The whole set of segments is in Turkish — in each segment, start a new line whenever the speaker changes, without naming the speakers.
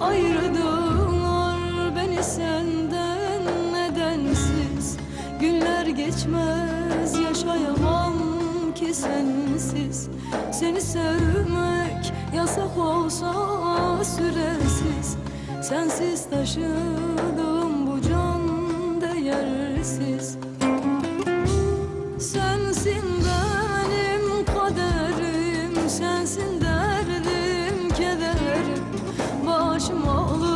Ayırdılar beni senden nedensiz. Günler geçmez yaşayamam ki sensiz. Seni sevmek yasak olsa süresiz. Sensiz taşıdığım bu can değersiz Başım alır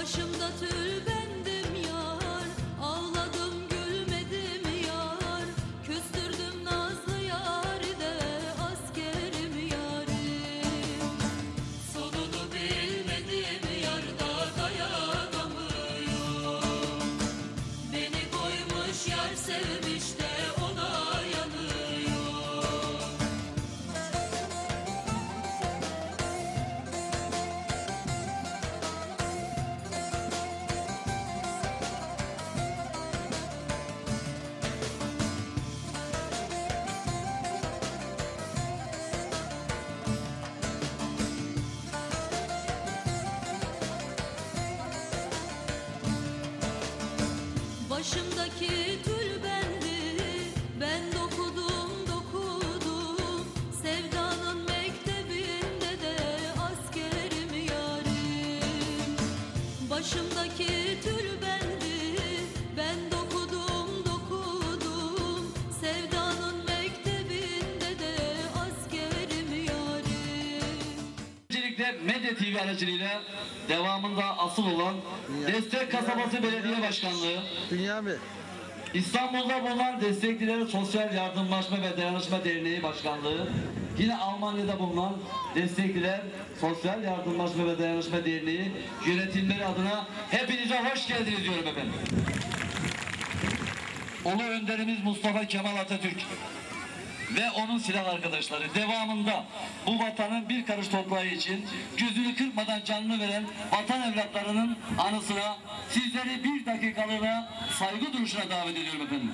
Başımda tülbendim hoşuma
Öncelikle Medya TV aracılığıyla devamında asıl olan Destek Kasabası Belediye Başkanlığı,
Dünya mı?
İstanbul'da bulunan Destekliler Sosyal Yardımlaşma ve Dayanışma Derneği Başkanlığı, yine Almanya'da bulunan Destekliler Sosyal Yardımlaşma ve Dayanışma Derneği yönetimleri adına hepinize hoş geldiniz diyorum efendim. Ulu önderimiz Mustafa Kemal Atatürk ve onun silah arkadaşları devamında bu vatanın bir karış toprağı için gözünü kırpmadan canını veren vatan evlatlarının anısına sizleri bir dakikalığına saygı duruşuna davet ediyorum efendim.